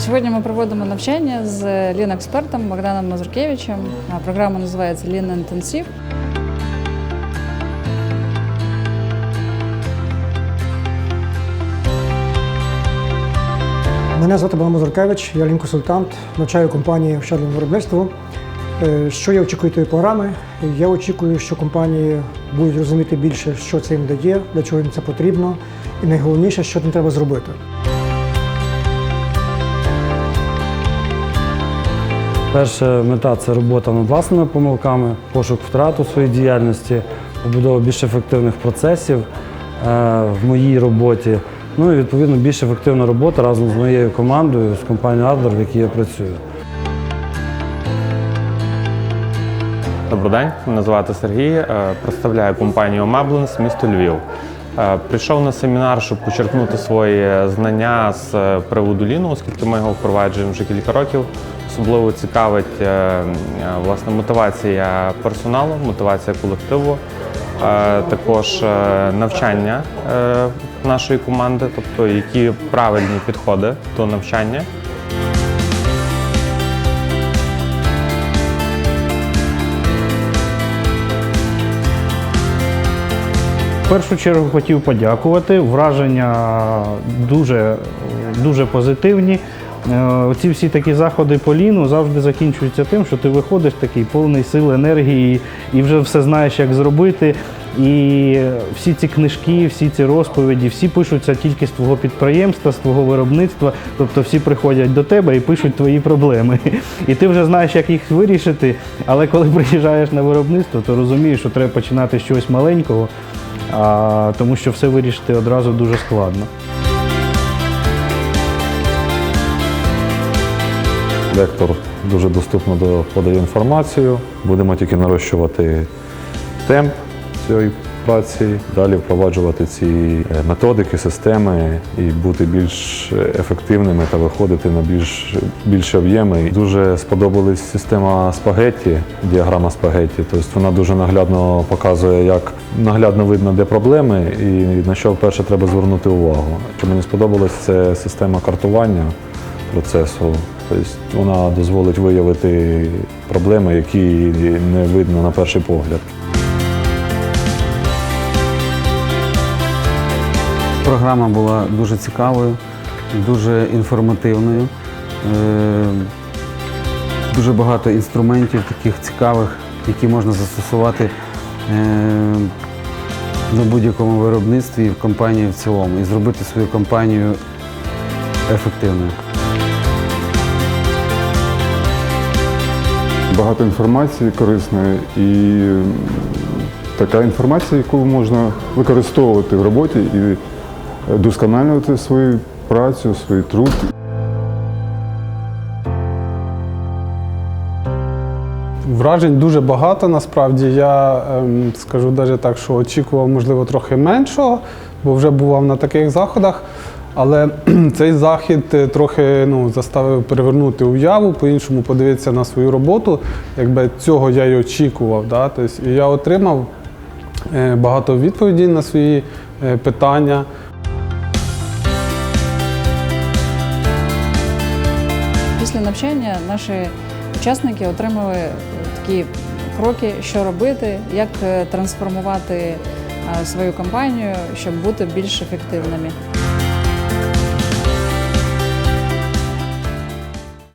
Сьогодні ми проводимо навчання з Lean-експертом Богданом Мазуркевичем. Програма називається Lean Intensive. Мене звати Богдан Мазуркевич, я лінконсультант, навчаю компанії «Ощадливе виробництво». Е, Що я очікую тієї програми? Я очікую, що компанії будуть розуміти більше, що це їм дає, для чого їм це потрібно, і найголовніше, що їм треба зробити. Перша мета це робота над власними помилками, пошук втрат у своїй діяльності, побудова більш ефективних процесів е, в моїй роботі. Ну і відповідно більш ефективна робота разом з моєю командою, з компанією Adler, в якій я працюю. Добрий день, мене звати Сергій. е, Представляю компанію Меблинс місто Львів. Е, Прийшов на семінар, щоб почерпнути свої знання з приводу ліну, оскільки ми його впроваджуємо вже кілька років. Особливо цікавить е, е, власне мотивація персоналу, мотивація колективу, е, також навчання нашої команди, тобто які правильні підходи до навчання. В першу чергу хотів подякувати. Враження дуже, дуже позитивні. Е, Ці всі такі заходи по ліну завжди закінчуються тим, що ти виходиш такий повний сил енергії і вже все знаєш, як зробити. І всі ці книжки, всі ці розповіді, всі пишуться тільки з твого підприємства, з твого виробництва. Тобто всі приходять до тебе і пишуть твої проблеми. І ти вже знаєш, як їх вирішити. Але коли приїжджаєш на виробництво, то розумієш, що треба починати з чогось маленького, тому що все вирішити одразу дуже складно. Лектор дуже доступно до- подає інформацію. Будемо тільки нарощувати темп цієї праці, далі впроваджувати ці е, методики, системи і бути більш ефективними та виходити на більш більші об'єми. Дуже сподобалась система спагетті, діаграма спагетті. Тобто вона дуже наглядно показує, як наглядно видно, де проблеми і на що вперше треба звернути увагу. Що мені сподобалось, це система картування процесу. Тобто вона дозволить виявити проблеми, які не видно на перший погляд. Програма була дуже цікавою, дуже інформативною. Е, Дуже багато інструментів таких цікавих, які можна застосувати е, на будь-якому виробництві і в компанії в цілому, і зробити свою компанію ефективною. Багато інформації корисної і така інформація, яку можна використовувати в роботі і досконалювати свою працю, свій труд. Вражень дуже багато. Насправді я ем, скажу навіть так, що очікував, можливо, трохи меншого, бо вже бував на таких заходах. Але цей захід е, трохи ну, заставив перевернути уяву, по-іншому подивитися на свою роботу. Якби цього я й очікував. Да? Тобто, і я отримав е, багато відповідей на свої е, питання. Після навчання наші учасники отримали такі кроки, що робити, як трансформувати свою компанію, щоб бути більш ефективними.